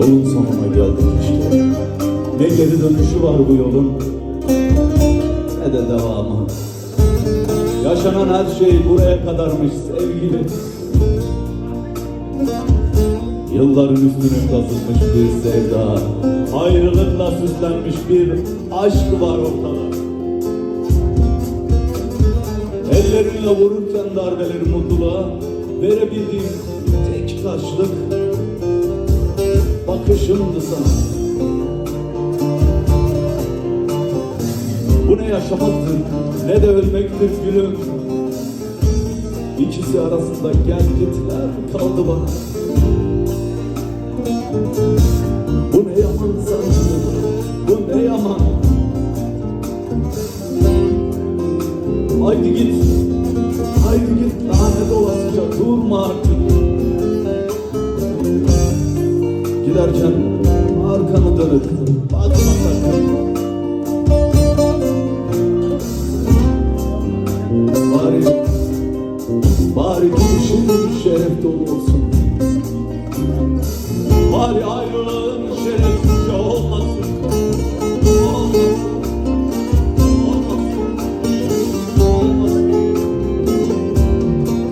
Yolun sonuna geldik işte. Ne geri dönüşü var bu yolun ne de devamı. Yaşanan her şey buraya kadarmış sevgili. Yılların üstüne kazınmış bir sevda, ayrılıkla süslenmiş bir aşk var ortada. Ellerinle vururken darbeleri mutluluğa verebildiğim tek karşılık bakışımdı sana. Bu ne yaşamaktır ne de ölmektir gülüm. İkisi arasında gel gitler kaldı bana. Bu ne yaman sanırım, bu ne yaman. Haydi git, haydi git lanet olasıca durma artık. Giderken arkanı dönüp bakma sakın. Bari, bari gidişin şeref dolu olsun. Bari ayrılığın şeref